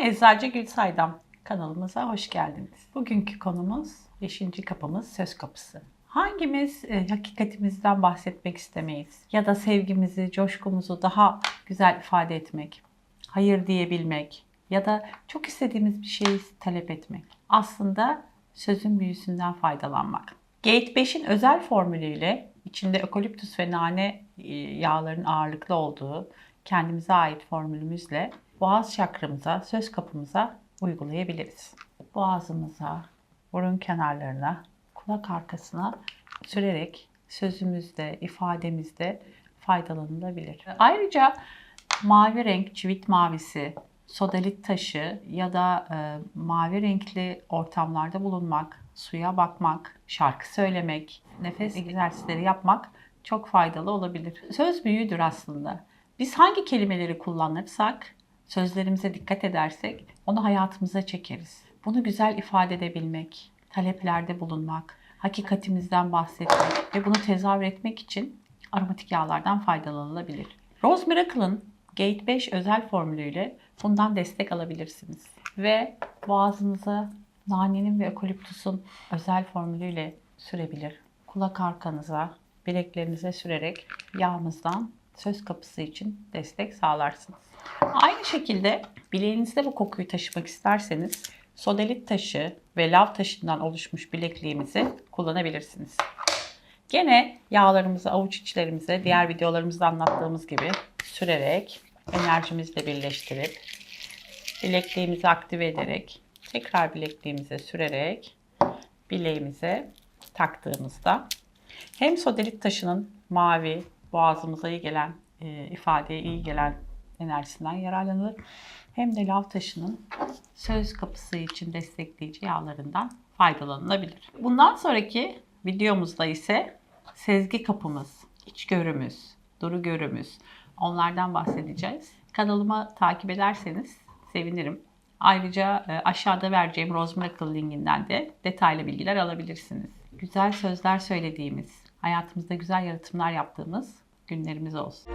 Eczacı Gülsaydam kanalımıza hoş geldiniz. Bugünkü konumuz 5. kapımız söz kapısı. Hangimiz e, hakikatimizden bahsetmek istemeyiz? Ya da sevgimizi, coşkumuzu daha güzel ifade etmek, hayır diyebilmek ya da çok istediğimiz bir şeyi talep etmek. Aslında sözün büyüsünden faydalanmak. Gate 5'in özel formülüyle içinde ökoliptüs ve nane e, yağların ağırlıklı olduğu kendimize ait formülümüzle boğaz çakramıza, söz kapımıza uygulayabiliriz. Boğazımıza, burun kenarlarına, kulak arkasına sürerek sözümüzde, ifademizde faydalanılabilir. Ayrıca mavi renk, çivit mavisi, sodalit taşı ya da e, mavi renkli ortamlarda bulunmak, suya bakmak, şarkı söylemek, nefes egzersizleri yapmak çok faydalı olabilir. Söz büyüdür aslında. Biz hangi kelimeleri kullanırsak, sözlerimize dikkat edersek onu hayatımıza çekeriz. Bunu güzel ifade edebilmek, taleplerde bulunmak, hakikatimizden bahsetmek ve bunu tezahür etmek için aromatik yağlardan faydalanılabilir. Rose Miracle'ın Gate 5 özel formülüyle bundan destek alabilirsiniz. Ve boğazınıza nanenin ve ökoliptusun özel formülüyle sürebilir. Kulak arkanıza, bileklerinize sürerek yağımızdan söz kapısı için destek sağlarsınız. Aynı şekilde bileğinizde bu kokuyu taşımak isterseniz sodelit taşı ve lav taşından oluşmuş bilekliğimizi kullanabilirsiniz. Gene yağlarımızı avuç içlerimize diğer videolarımızda anlattığımız gibi sürerek enerjimizle birleştirip bilekliğimizi aktive ederek tekrar bilekliğimize sürerek bileğimize taktığımızda hem sodelit taşının mavi boğazımıza iyi gelen e, ifadeye iyi gelen enerjisinden yararlanılır. Hem de lav taşının söz kapısı için destekleyici yağlarından faydalanılabilir. Bundan sonraki videomuzda ise sezgi kapımız, içgörümüz, duru görümüz onlardan bahsedeceğiz. Kanalıma takip ederseniz sevinirim. Ayrıca e, aşağıda vereceğim Rose Miracle linkinden de detaylı bilgiler alabilirsiniz. Güzel sözler söylediğimiz, hayatımızda güzel yaratımlar yaptığımız günlerimiz olsun.